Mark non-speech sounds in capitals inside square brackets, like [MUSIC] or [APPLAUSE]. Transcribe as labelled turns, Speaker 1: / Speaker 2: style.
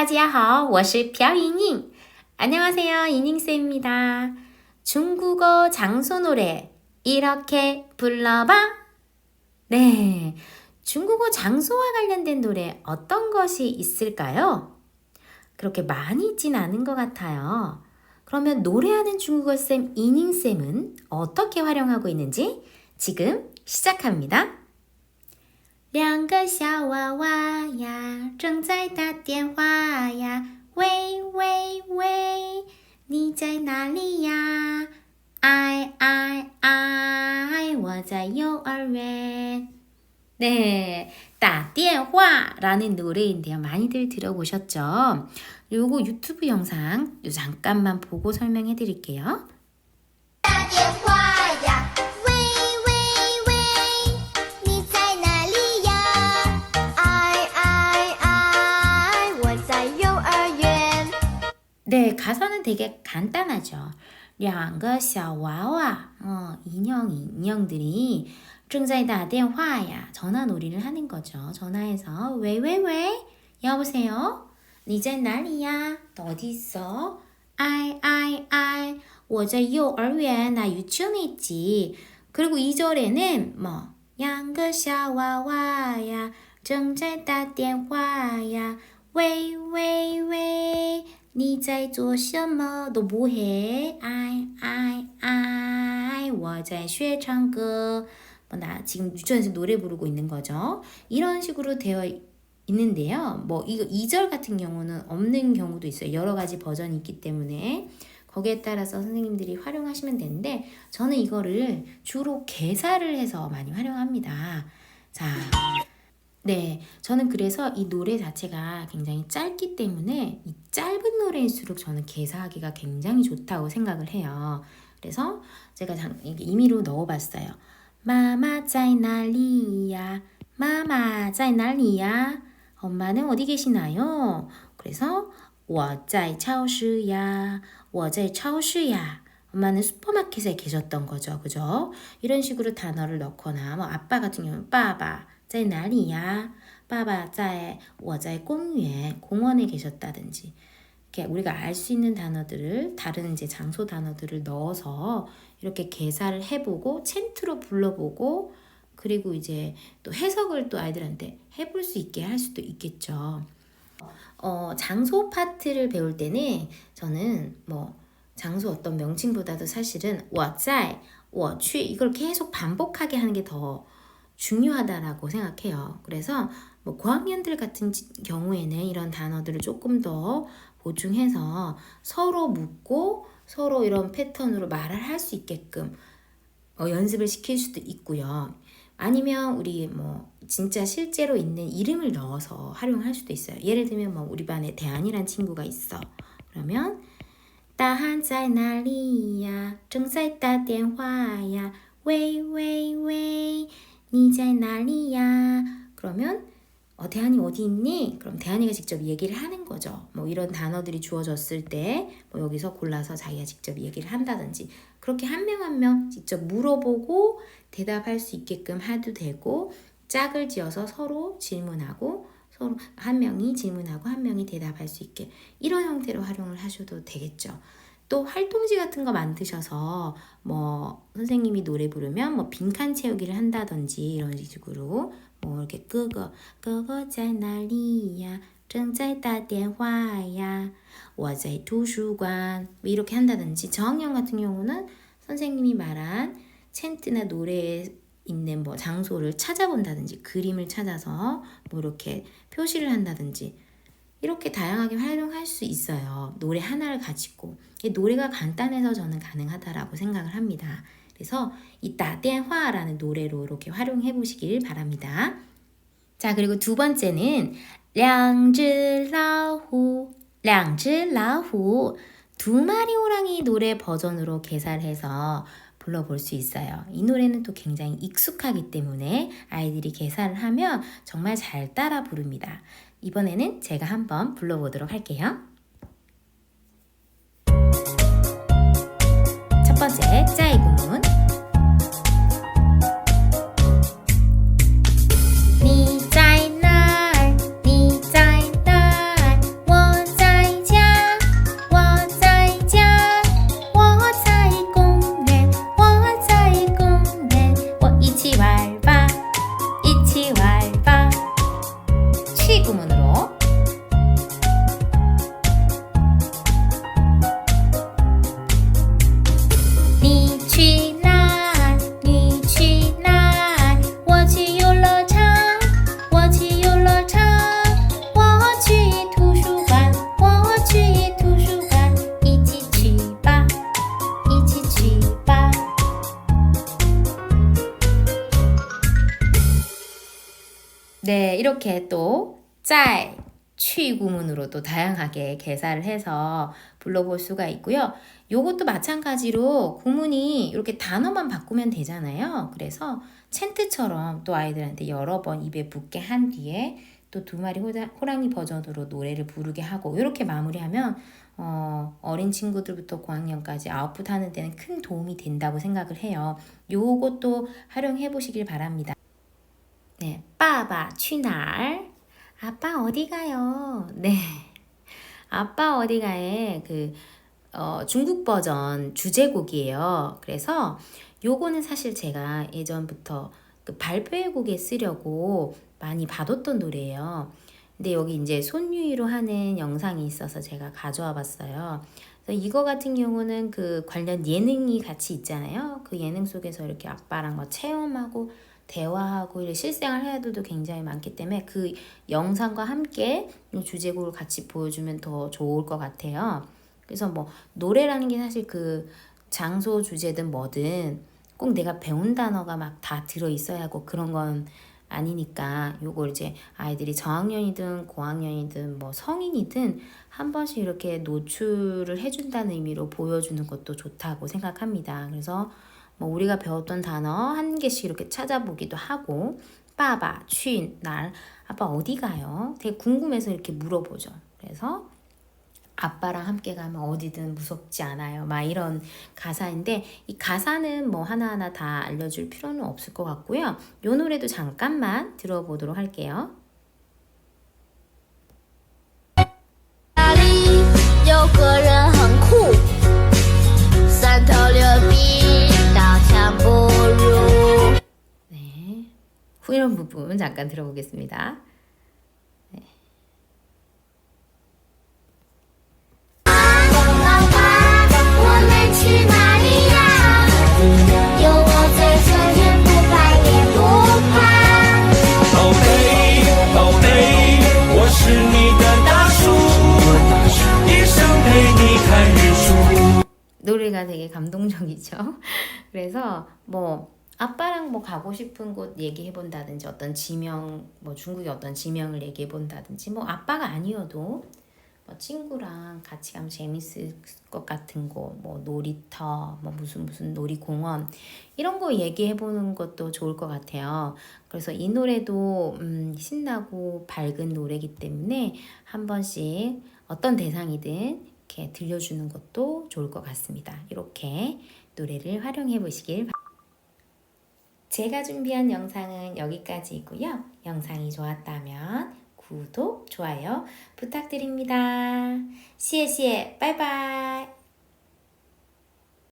Speaker 1: 大家好,我是朴莹莹. 안녕하세요, 이닝쌤입니다. 중국어 장소 노래 이렇게 불러봐. 네, 중국어 장소와 관련된 노래 어떤 것이 있을까요? 그렇게 많이 있진 않은 것 같아요. 그러면 노래하는 중국어쌤 이닝쌤은 어떻게 활용하고 있는지 지금 시작합니다. 两个小娃娃呀，正在打电话呀，喂喂喂，你在哪里呀？哎哎哎，我在幼儿园。 네, 打电话라는 노래인데요. 많이들 들어보셨죠? 요거 유튜브 영상 요 잠깐만 보고 설명해 드릴게요.
Speaker 2: 打电话
Speaker 1: 네, 가사는 되게 간단하죠. 两个小娃娃, 어, 인형, 인형들이 正在打电话呀, 전화 놀이를 하는 거죠. 전화해서 왜왜왜 여보세요? 你在哪里呀? 너 어디 있어? 아이 아이 아이 我在幼儿园, 나 유치원에 있지. 그리고 2절에는 뭐 两个小娃娃呀,正在打电话呀,喂喂喂, 你在做什么?너 뭐해? 아이 아이 아이 我在学唱歌. 뭐 나 지금 유치원에서 노래 부르고 있는 거죠. 이런 식으로 되어 있는데요. 뭐 이거 2절 같은 경우는 없는 경우도 있어요. 여러 가지 버전이 있기 때문에 거기에 따라서 선생님들이 활용하시면 되는데 저는 이거를 주로 개사를 해서 많이 활용합니다. 자, 네, 저는 그래서 이 노래 자체가 굉장히 짧기 때문에 이 짧은 노래일수록 저는 개사하기가 굉장히 좋다고 생각을 해요. 그래서 제가 장, 이게 임의로 넣어봤어요. 마마 在哪里呀? 마마 在哪里呀? 엄마는 어디 계시나요? 그래서 我在超市呀,我在超市呀. 엄마는 슈퍼마켓에 계셨던 거죠. 그죠? 이런 식으로 단어를 넣거나 뭐 아빠 같은 경우는 빠바 在哪里呀? 빠바 在我在公园 공원에 계셨다든지 이렇게 우리가 알 수 있는 단어들을 다른 이제 장소 단어들을 넣어서 이렇게 개사를 해보고 챈트로 불러보고 그리고 이제 또 해석을 또 아이들한테 해볼 수 있게 할 수도 있겠죠. 어, 장소 파트를 배울 때는 저는 뭐 장소 어떤 명칭보다도 사실은 我在,我去 이걸 계속 반복하게 하는 게 더 중요하다라고 생각해요. 그래서 뭐 고학년들 같은 경우에는 이런 단어들을 조금 더 보충해서 서로 묻고 서로 이런 패턴으로 말을 할 수 있게끔 어, 연습을 시킬 수도 있고요. 아니면 우리 뭐 진짜 실제로 있는 이름을 넣어서 활용할 수도 있어요. 예를 들면 뭐 우리 반에 대한이란 친구가 있어. 그러면 따한자이나리야 정사이따 电话야 웨이웨이웨이 니잘 난리야. 그러면 어, 대한이 어디 있니? 그럼 대한이가 직접 얘기를 하는 거죠. 뭐 이런 단어들이 주어졌을 때 뭐 여기서 골라서 자기가 직접 얘기를 한다든지 그렇게 한 명 한 명 직접 물어보고 대답할 수 있게끔 해도 되고 짝을 지어서 서로 질문하고 서로 한 명이 질문하고 한 명이 대답할 수 있게 이런 형태로 활용을 하셔도 되겠죠. 또 활동지 같은 거 만드셔서 뭐 선생님이 노래 부르면 뭐 빈칸 채우기를 한다든지 이런 식으로 뭐 이렇게 끄거 끄거 在哪里呀?正在打电话呀,我在图书馆 이렇게 한다든지 저학년 같은 경우는 선생님이 말한 챈트나 노래에 있는 뭐 장소를 찾아본다든지 그림을 찾아서 뭐 이렇게 표시를 한다든지 이렇게 다양하게 활용할 수 있어요. 노래 하나를 가지고 노래가 간단해서 저는 가능하다라고 생각을 합니다. 그래서 이 따電화라는 노래로 이렇게 활용해 보시길 바랍니다. 자, 그리고 두 번째는 两只老虎, 两只老虎, 두 마리 호랑이 노래 버전으로 개사를 해서 불러볼 수 있어요. 이 노래는 또 굉장히 익숙하기 때문에 아이들이 개사를 하면 정말 잘 따라 부릅니다. 이번에는 제가 한번 불러보도록 할게요. 첫 번째, 짜이구문. 이렇게 또 짤, 취 구문으로 또 다양하게 개사를 해서 불러볼 수가 있고요. 요것도 마찬가지로 구문이 이렇게 단어만 바꾸면 되잖아요. 그래서 챈트처럼 또 아이들한테 여러 번 입에 붙게 한 뒤에 또 두 마리 호랑이 버전으로 노래를 부르게 하고 이렇게 마무리하면 어, 어린 친구들부터 고학년까지 아웃풋 하는 데는 큰 도움이 된다고 생각을 해요. 요것도 활용해 보시길 바랍니다. 네, 빠바 취날 아빠 어디 가요? 네, 아빠 어디 가에 그 어, 중국 버전 주제곡이에요. 그래서 요거는 사실 제가 예전부터 그 발표회곡에 쓰려고 많이 봐뒀던 노래예요. 근데 여기 이제 손유이로 하는 영상이 있어서 제가 가져와 봤어요. 이거 같은 경우는 그 관련 예능이 같이 있잖아요. 그 예능 속에서 이렇게 아빠랑 뭐 체험하고 대화하고 이런 실생활 해야들도 굉장히 많기 때문에 그 영상과 함께 이 주제곡을 같이 보여주면 더 좋을 것 같아요. 그래서 뭐 노래라는 게 사실 그 장소 주제든 뭐든 꼭 내가 배운 단어가 막 다 들어 있어야 하고 그런 건 아니니까 요걸 이제 아이들이 저학년이든 고학년이든 뭐 성인이든 한 번씩 이렇게 노출을 해준다는 의미로 보여주는 것도 좋다고 생각합니다. 그래서 뭐 우리가 배웠던 단어 한 개씩 이렇게 찾아보기도 하고 빠바, 취, 날, 아빠 어디 가요? 되게 궁금해서 이렇게 물어보죠. 그래서 아빠랑 함께 가면 어디든 무섭지 않아요. 막 이런 가사인데 이 가사는 뭐 하나하나 다 알려줄 필요는 없을 것 같고요. 이 노래도 잠깐만 들어보도록 할게요. 네, 후렴 부분 잠깐 들어보겠습니다. 노래가 되게 감동적이죠. [LAUGHS] 그래서 뭐 아빠랑 뭐 가고 싶은 곳 얘기해 본다든지 어떤 지명 뭐 중국의 어떤 지명을 얘기해 본다든지 뭐 아빠가 아니어도 뭐 친구랑 같이 가면 재밌을 것 같은 곳, 뭐 놀이터, 뭐 무슨 무슨 놀이공원 이런 거 얘기해 보는 것도 좋을 것 같아요. 그래서 이 노래도 음, 신나고 밝은 노래이기 때문에 한 번씩 어떤 대상이든 이렇게 들려주는 것도 좋을 것 같습니다. 이렇게 노래를 활용해 보시길 바랍니다. 제가 준비한 영상은 여기까지이고요. 영상이 좋았다면 구독, 좋아요 부탁드립니다. 谢谢, 바이바이.